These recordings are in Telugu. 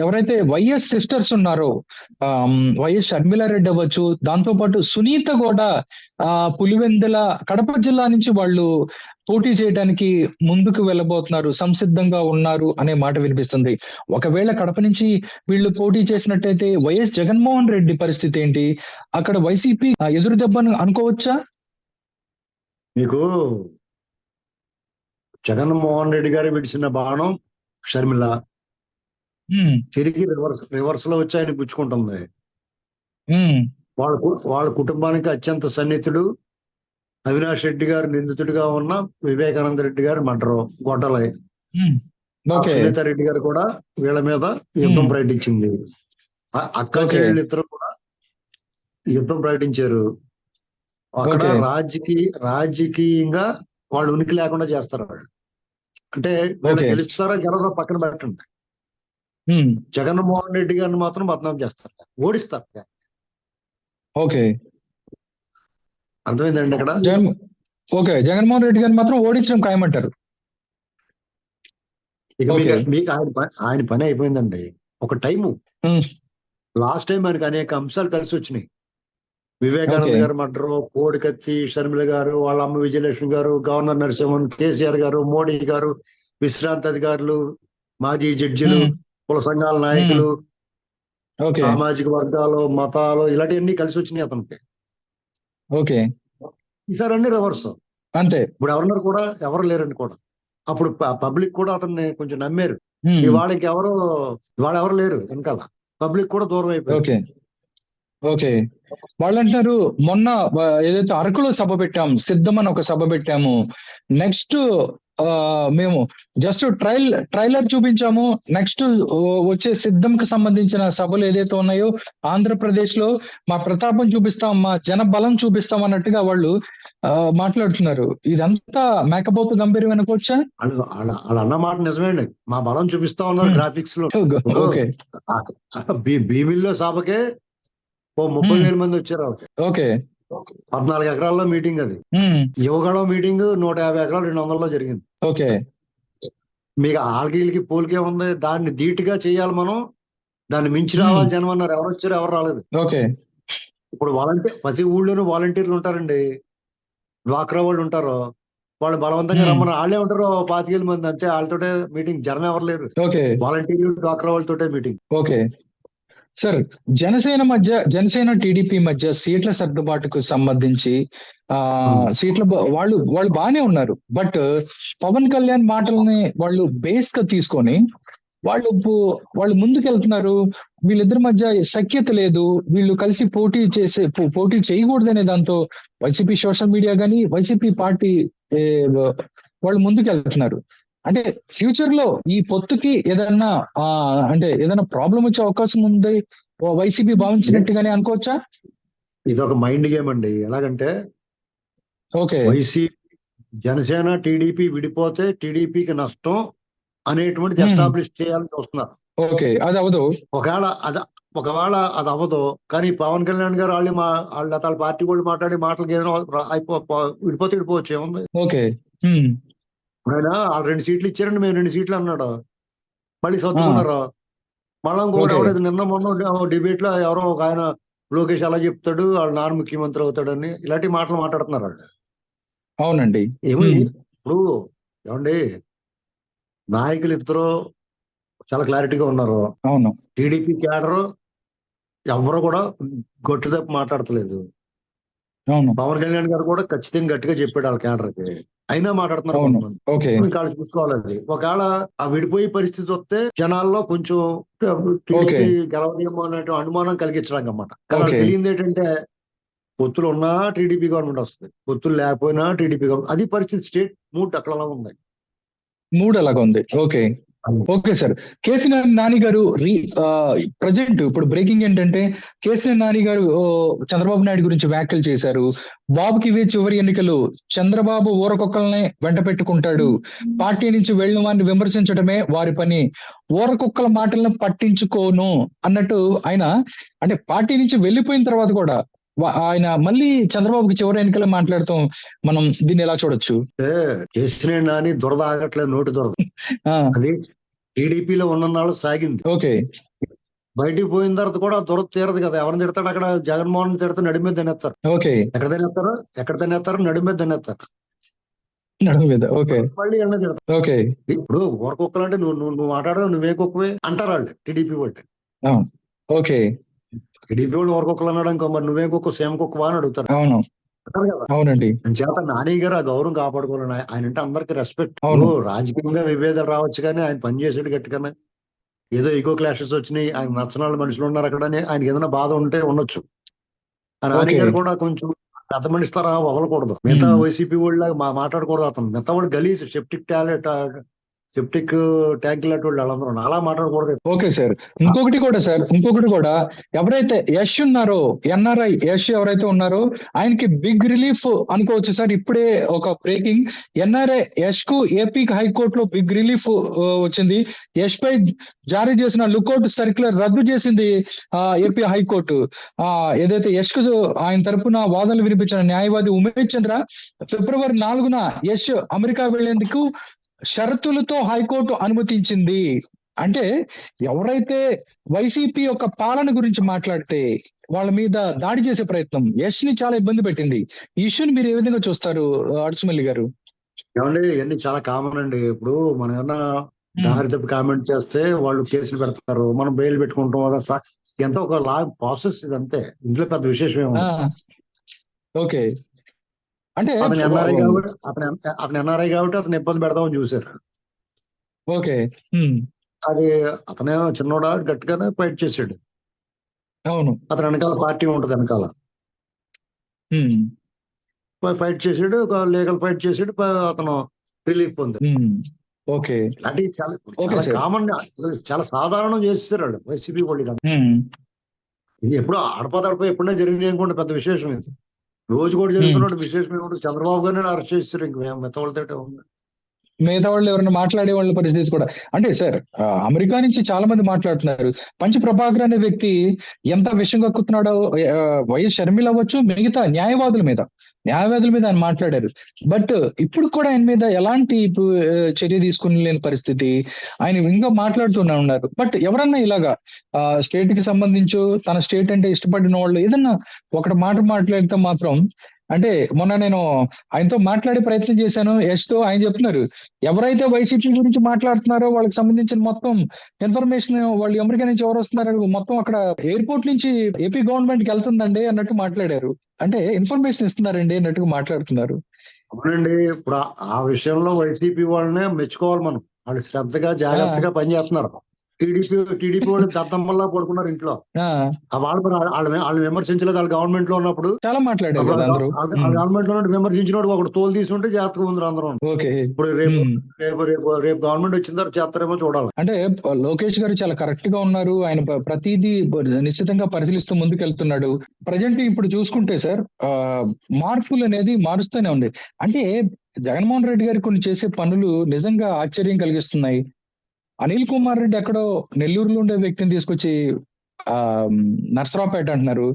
ఎవరైతే వైఎస్ సిస్టర్స్ ఉన్నారో వైఎస్ షర్మిలారెడ్డి అవ్వచ్చు దాంతో పాటు సునీత కూడా ఆ పులివెందుల కడప జిల్లా నుంచి వాళ్ళు పోటీ చేయడానికి ముందుకు వెళ్ళబోతున్నారు సంసిద్ధంగా ఉన్నారు అనే మాట వినిపిస్తుంది. ఒకవేళ కడప నుంచి వీళ్ళు పోటీ చేసినట్టయితే వైఎస్ జగన్మోహన్ రెడ్డి పరిస్థితి ఏంటి? అక్కడ వైసీపీ ఎదురు దెబ్బను అనుకోవచ్చా? మీకు జగన్మోహన్ రెడ్డి గారు విడిచిన బాణం షర్మిల. తిరిగి రివర్స్ రివర్స్లో వచ్చి ఆయన గుచ్చుకుంటుంది. వాళ్ళ వాళ్ళ కుటుంబానికి అత్యంత సన్నిహితుడు అవినాష్ రెడ్డి గారు నిందితుడిగా ఉన్న వివేకానంద రెడ్డి గారు మర్డరు గొడ్డలై. సునీత రెడ్డి గారు కూడా వీళ్ళ మీద యుద్ధం. ప్రకటించింది. అక్క. చెల్లెళ్ళు ఇద్దరు కూడా యుద్ధం ప్రకటించారు. అక్కడ. రాజకీయ రాజకీయంగా వాళ్ళు ఉనికి లేకుండా చేస్తారు వాళ్ళు. అంటే వీళ్ళు. గెలుస్తారా గెలవరా పక్కన పెట్టండి. జగన్మోహన్ రెడ్డి గారిని మాత్రం బదనాం చేస్తారు. ఓడిస్తారు. ఓకే అర్థమైందండి ఇక్కడ? జగన్ ఓకే జగన్మోహన్ రెడ్డి గారిని మాత్రం ఓడించడం ఖాయమంటారు. ఇక మీకు ఆయన పని ఆయన పని అయిపోయిందండి. ఒక టైము. Hmm. లాస్ట్ టైం ఆయనకి అనేక అంశాలు కలిసి వచ్చినాయి. వివేకానంద. గారు మర్డరు కోడికత్తి షర్మిల గారు వాళ్ళ అమ్మ విజయలక్ష్మి గారు గవర్నర్ నరసింహన్ కేసీఆర్ గారు మోడీ గారు విశ్రాంతి అధికారులు మాజీ జడ్జిలు ఉమ్, కుల సంఘాల నాయకులు సామాజిక వర్గాలు మతాలు ఇలాంటివన్నీ కలిసి వచ్చినాయి అతనికి. ఓకే. ఈసారి అన్ని రివర్స్ అంతే. ఇప్పుడు ఎవరున్నారు కూడా ఎవరు లేరండి కూడా. అప్పుడు పబ్లిక్ కూడా అతన్ని కొంచెం నమ్మారు. ఇవాళకి ఎవరు ఇవాళ ఎవరు లేరు వెనకాల. పబ్లిక్ కూడా దూరం అయిపోయారు. ఓకే. వాళ్ళు అంటున్నారు మొన్న ఏదైతే అరకులో సభ పెట్టాం సిద్ధమని ఒక సభ పెట్టాము. నెక్స్ట్ మేము జస్ట్ ట్రైల్ ట్రైలర్ చూపించాము. నెక్స్ట్ వచ్చే సిద్ధంకి సంబంధించిన సభలు ఏదైతే ఉన్నాయో ఆంధ్రప్రదేశ్లో మా ప్రతాపం చూపిస్తాం మా జన బలం చూపిస్తాం అన్నట్టుగా వాళ్ళు మాట్లాడుతున్నారు. ఇదంతా మేకపోతు గంభీరం అనుకోవచ్చా వాళ్ళ అన్న మాట నిజమేండి. మా బలం చూపిస్తా ఉన్నారు. గ్రాఫిక్స్లో. ఓకే. భీమిల్లో సభకే ఓ ముప్పై. వేల మంది వచ్చారు ఓకే. పద్నాలుగు ఎకరాల్లో మీటింగ్ అది. ఉమ్, యువగళం మీటింగ్ నూట యాభై ఎకరాలు రెండు వందలలో జరిగింది. ఓకే. మీకు ఆళ్ళకి వీళ్ళకి పోలికే ఉంది. దాన్ని ధీటుగా చేయాలి మనం. దాన్ని మించి. రావాలి జనం అన్నారు. ఎవరు వచ్చారు ఎవరు రాలేదు. ఓకే. ఇప్పుడు వాలంటీర్ ప్రతి ఊళ్ళోనూ వాలంటీర్లు ఉంటారండి. డ్వాక్రా వాళ్ళు ఉంటారు. వాళ్ళు బలవంతంగా. రమ్మని వాళ్ళే ఉంటారు పాతికేల మంది. అంతే. వాళ్ళతోటే మీటింగ్. జనం ఎవరు లేరు. వాలంటీర్లు డ్వాక్రా వాళ్ళతోటే మీటింగ్. ఓకే. సార్ జనసేన మధ్య జనసేన టీడీపీ మధ్య సీట్ల సర్దుబాటుకు సంబంధించి ఆ Hmm. సీట్ల వాళ్ళు వాళ్ళు బాగానే ఉన్నారు. బట్ పవన్ కళ్యాణ్ మాటల్ని వాళ్ళు బేస్గా తీసుకొని వాళ్ళు వాళ్ళు ముందుకు వెళ్తున్నారు వీళ్ళిద్దరి మధ్య సఖ్యత లేదు. వీళ్ళు కలిసి పోటీ చేసే పో- పోటీ చేయకూడదనే దాంతో వైసీపీ సోషల్ మీడియా కానీ వైసీపీ పార్టీ వాళ్ళు ముందుకు వెళ్తున్నారు అంటే ఫ్యూచర్లో ఈ పొత్తుకి ఏదన్నా ఆ అంటే ఏదైనా ప్రాబ్లం వచ్చే అవకాశం ఉంది? వైసీపీ భావించినట్టుగానే అనుకోవచ్చా? ఇది ఒక మైండ్ గేమ్ అండి. ఎలాగంటే ఓకే. వైసీ జనసేన టీడీపీ విడిపోతే టీడీపీకి నష్టం అనేటువంటిది. ఎస్టాబ్లిష్ చేయాలని చూస్తున్నారు. ఓకే. అది అవదు ఒకవేళ అది ఒకవేళ అది అవ్వదు కానీ పవన్ కళ్యాణ్ గారు వాళ్ళు మా వాళ్ళ పార్టీ వాళ్ళు మాట్లాడి మాటలకి ఏదైనా విడిపోతే విడిపోవచ్చు. ఏముంది? ఓకే. ఆయన వాళ్ళు రెండు సీట్లు ఇచ్చారండి మేము రెండు సీట్లు అన్నాడు. మళ్ళీ సర్దుకున్నారు? మళ్ళీ ఇంకొకటి Okay. ఎవడైతే నిన్న మొన్న డిబేట్లో ఎవరో ఒక ఆయన లోకేష్ అలా చెప్తాడు వాళ్ళు నాన్న ముఖ్యమంత్రి అవుతాడని ఇలాంటి మాటలు మాట్లాడుతున్నారు వాళ్ళు. అవునండి. ఏమో. ఇప్పుడు ఏమండి? నాయకులు ఇద్దరు చాలా క్లారిటీగా ఉన్నారు. అవును. టీడీపీ క్యాడర్ ఎవరు కూడా గొట్టు తప్ప మాట్లాడతలేదు. అవును. పవన్ కళ్యాణ్ గారు కూడా ఖచ్చితంగా గట్టిగా చెప్పాడు వాళ్ళ క్యాడర్కి అయినా మాట్లాడుతున్నారు. ఓకే. వాళ్ళు చూసుకోవాలి అది. ఒకవేళ ఆ విడిపోయే పరిస్థితి వస్తే జనాల్లో కొంచెం గెలవదేమో అనే అనుమానం కలిగించడానికి అన్నమాట. కానీ Okay. తెలియంది ఏంటంటే పొత్తులు ఉన్నా టీడీపీ గవర్నమెంట్ వస్తుంది. పొత్తులు లేకపోయినా టీడీపీ గవర్నమెంట్. అది పరిస్థితి స్టేట్ మూడ్ అక్కడ ఉంది. మూడు అలాగా ఉంది. Okay. Okay sir. KCR Nani గారు రీ ప్రజెంట్ ఇప్పుడు బ్రేకింగ్ ఏంటంటే కేసీఆర్ నాని గారు చంద్రబాబు నాయుడు గురించి వ్యాఖ్యలు చేశారు. బాబుకి ఇవే చివరి ఎన్నికలు. చంద్రబాబు ఊరకొక్కల్ని వెంట పెట్టుకుంటాడు. పార్టీ నుంచి వెళ్ళిన వారిని విమర్శించడమే వారి పని. ఊరకొక్కల మాటలను పట్టించుకోను అన్నట్టు ఆయన అంటే పార్టీ నుంచి వెళ్ళిపోయిన తర్వాత కూడా ఆయన మళ్ళీ చంద్రబాబుకి చివరి ఎన్నికలు మాట్లాడతాం మనం దీన్ని ఎలా చూడొచ్చు? చేసిన నాని దురద ఆగట్లేదు నోటి దురద. అది టీడీపీలో ఉన్ననాళ్ళు సాగింది. ఓకే. బయటికి పోయిన తర్వాత కూడా దొర తీరదు కదా. ఎవరిని తిడతాడు? అక్కడ జగన్మోహన్ తిడతా నడి మీద తినేస్తారు. ఓకే. ఎక్కడ తినేస్తారు? ఎక్కడ తినేస్తారు? నడి మీద తినేస్తారు. ఓకే. ఇప్పుడు ఊరకొక్కలు అంటే నువ్వు నువ్వు నువ్వు మాట్లాడదు నువ్వే కుక్కవే అంటారు వాళ్ళు టీడీపీ వాళ్ళు. ఓకే. వాళ్ళు ఊరకొక్కలు అన్నాడు ఇంకో మరి నువ్వే కుక్క సేమ కుక్కవా అని అడుగుతారు. అవును. అవునండి. చేత నాని గారు ఆ గౌరవం కాపాడుకోవాలని ఆయన- అంటే అందరికి రెస్పెక్ట్ అవును. రాజకీయంగా విభేదాలు రావచ్చు కానీ ఆయన పనిచేసాడు గట్టిగానే. ఏదో ఈగో క్లాషెస్ వచ్చినాయి ఆయన నచ్చని వాళ్ళ మనుషులు ఉన్నారు అక్కడ ఆయనకి ఏదైనా బాధ ఉంటే ఉండొచ్చు. నాని. గారు కూడా కొంచెం పెద్ద మనిస్తారా వదలకూడదు. మిగతా. వైసీపీ వాళ్ళ మాట్లాడకూడదు అతను. మిగతా వాళ్ళు గలీజ్ సెప్టిక్ టాలెంట్ సెప్టిక్ ట్యాంక్ లాంటి వాళ్ళు వాళ్ళందరూ అలా మాట్లాడకూడదు. ఓకే సార్ ఇంకొకటి కూడా సార్ ఇంకొకటి కూడా. ఎవరైతే యష్ ఉన్నారో ఎన్ఆర్ఐ యష్ ఎవరైతే ఉన్నారో ఆయనకి బిగ్ రిలీఫ్ అనుకోవచ్చు సార్ ఇప్పుడే ఒక బ్రేకింగ్ ఎన్ఆర్ఐ యష్కు ఏపీ హైకోర్టులో బిగ్ రిలీఫ్ uh, వచ్చింది. యష్ పై జారీ చేసిన లుకౌట్ సర్క్యులర్ రద్దు చేసింది ఆ, ఏపీ హైకోర్టు. ఆ ఏదైతే యష్కు ఆయన తరపున వాదనలు వినిపించిన న్యాయవాది ఉమేష్ చంద్ర ఫిబ్రవరి నాలుగున యష్ అమెరికా వెళ్ళేందుకు షరతులతో హైకోర్టు అనుమతించింది. అంటే ఎవరైతే వైసీపీ యొక్క పాలన గురించి మాట్లాడితే వాళ్ళ మీద దాడి చేసే ప్రయత్నం యష్ని చాలా ఇబ్బంది పెట్టింది. ఈ ఇష్యూని మీరు ఏ విధంగా చూస్తారు అడుసుమల్లి గారు? ఏమండి ఇవన్నీ చాలా కామన్ అండి. ఇప్పుడు మనం ఏమన్నా దారి తప్పి కామెంట్ చేస్తే వాళ్ళు కేసులు పెడతారు. మనం బెయిల్ పెట్టుకుంటాం. అదంతా ఎంత ఒక లా ప్రాసెస్ ఇదంతే. ఇంట్లో పెద్ద విశేషం ఏమి. ఓకే. అంటే అతను ఎన్ఆర్ఐ కాబట్టి అతను అతను ఎన్ఆర్ఐ కాబట్టి అతను ఇబ్బంది పెడదామని చూశారు. ఓకే. అది అతనే చిన్నోడా గట్టిగానే ఫైట్ చేసాడు అవును. అతని వెనకాల పార్టీ ఉంటుంది వెనకాల. ఫైట్ చేసాడు ఒక లీగల్ ఫైట్ చేసాడు అతను రిలీఫ్ పొందాడు. ఓకే. ఇలాంటివి చాలా. కామన్ చాలా సాధారణం చేసేసారు వాళ్ళు వైసీపీ వాళ్ళు ఇది ఎప్పుడు ఆడపదడప ఎప్పుడైనా జరిగింది అనుకోండి పెద్ద విశేషం ఇది. రోజు కూడా జరుగుతున్నట్టు విశేషం చంద్రబాబు గారిని అరెస్ట్ చేస్తారు ఇంక మెత్త వాళ్ళతో ఉంది మిగతా వాళ్ళు ఎవరైనా మాట్లాడే వాళ్ళ పరిస్థితి కూడా. అంటే సార్ అమెరికా నుంచి చాలా మంది మాట్లాడుతున్నారు. పంచ ప్రభాకర్ అనే వ్యక్తి ఎంత విషయం కక్కుతున్నాడో వైఎస్ షర్మిల అవ్వచ్చు మిగతా న్యాయవాదుల మీద. న్యాయవాదుల మీద ఆయన మాట్లాడారు. బట్ ఇప్పుడు కూడా ఆయన మీద ఎలాంటి చర్య తీసుకుని లేని పరిస్థితి. ఆయన ఇంకా మాట్లాడుతూనే ఉన్నారు. బట్ ఎవరన్నా ఇలాగా స్టేట్కి సంబంధించు తన స్టేట్ అంటే ఇష్టపడిన వాళ్ళు ఏదన్నా ఒకటి మాట మాట్లాడితే మాత్రం అంటే మొన్న నేను ఆయనతో మాట్లాడే ప్రయత్నం చేశాను. తో ఆయన చెప్తున్నారు ఎవరైతే వైసీపీ గురించి మాట్లాడుతున్నారో వాళ్ళకి సంబంధించిన మొత్తం ఇన్ఫర్మేషన్ వాళ్ళు అమెరికా నుంచి ఎవరు వస్తున్నారు మొత్తం అక్కడ ఎయిర్పోర్ట్ నుంచి ఏపీ గవర్నమెంట్కి వెళ్తుందండి అన్నట్టు మాట్లాడారు. అంటే ఇన్ఫర్మేషన్ ఇస్తున్నారండి అన్నట్టుగా మాట్లాడుతున్నారు. అవునండి ఇప్పుడు ఆ- ఆ విషయంలో వైసీపీ వాళ్ళనే మెచ్చుకోవాలి మనం. వాళ్ళు శ్రద్ధగా జాగ్రత్తగా పనిచేస్తున్నారు. టీడీపీ టీడీపీ వాళ్ళు దత్తమ్మల్లా పడుకున్నారు ఇంట్లో. వాళ్ళు వాళ్ళ విమర్శించలేదు వాళ్ళు గవర్నమెంట్లో ఉన్నప్పుడు. చాలా మాట్లాడారు గవర్నమెంట్లో విమర్శించినోడు ఒకటి తోలు తీసుకుంటే జాగ్రత్తగా ఉంది అందరూ. ఓకే. ఇప్పుడు రేపు. రేపు రేపు రేపు గవర్నమెంట్ వచ్చిన తర్వాత చేస్తారేమో చూడాలి. అంటే లోకేష్ గారు చాలా కరెక్ట్గా ఉన్నారు. ఆయన ప్ర- ప్రతిదీ నిశ్చితంగా పరిశీలిస్తూ ముందుకెళ్తున్నాడు. ప్రజెంట్ ఇప్పుడు చూసుకుంటే సార్ మార్పులు అనేది మారుస్తూనే ఉంది అంటే జగన్మోహన్ రెడ్డి గారు కొన్ని చేసే పనులు నిజంగా ఆశ్చర్యం కలిగిస్తున్నాయి. అనిల్ కుమార్ రెడ్డి ఎక్కడో నెల్లూరులో ఉండే వ్యక్తిని తీసుకొచ్చి ఆ నర్సరావుపేట అంటున్నారు.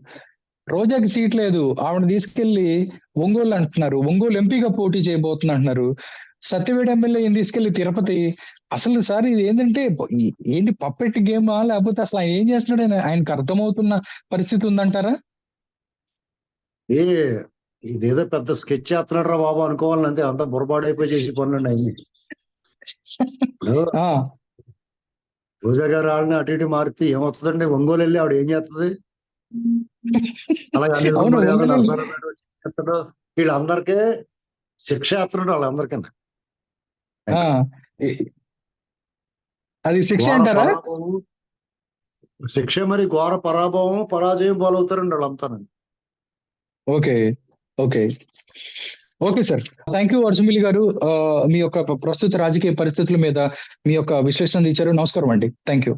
రోజాకి సీట్ లేదు. ఆవిడ తీసుకెళ్ళి ఒంగోలు అంటున్నారు. ఒంగోలు ఎంపీగా పోటీ చేయబోతున్నా అంటున్నారు. సత్యవేడ ఎమ్మెల్యే తీసుకెళ్ళి తిరుపతి. అసలు సార్ ఇది ఏంటంటే ఏంటి పప్పెట్ గేమా? లేకపోతే అసలు ఆయన ఏం చేస్తున్నాడు? ఆయన- ఆయనకు అర్థమవుతున్న పరిస్థితి ఉందంటారా? ఏ ఇదేదో పెద్ద స్కెచ్ చేస్తున్నాడు రా బాబు అనుకోవాలని అంతే బుర్రబాడైపోయి చేసి పనులండి అయింది ఇప్పుడు ఆ. రోజా గారు వాళ్ళని అటు ఇటు మారితే ఏమవుతుందండి? ఒంగోలు వెళ్ళి ఆవిడ ఏం చేస్తుంది? అలాగే? వీళ్ళందరికీ శిక్ష చేస్తున్నాడు వాళ్ళందరికీ అది శిక్ష అంటారా? శిక్ష మరి ఘోర పరాభవం పరాజయం పాలవుతారండి వాళ్ళంతా okay okay. Okay sir. Thank you అర్జుమిలి గారు. ఆ, మీ యొక్క ప్రస్తుత రాజకీయ పరిస్థితుల మీద మీ యొక్క విశ్లేషణ ఇచ్చారు. నమస్కారం అండి. Thank you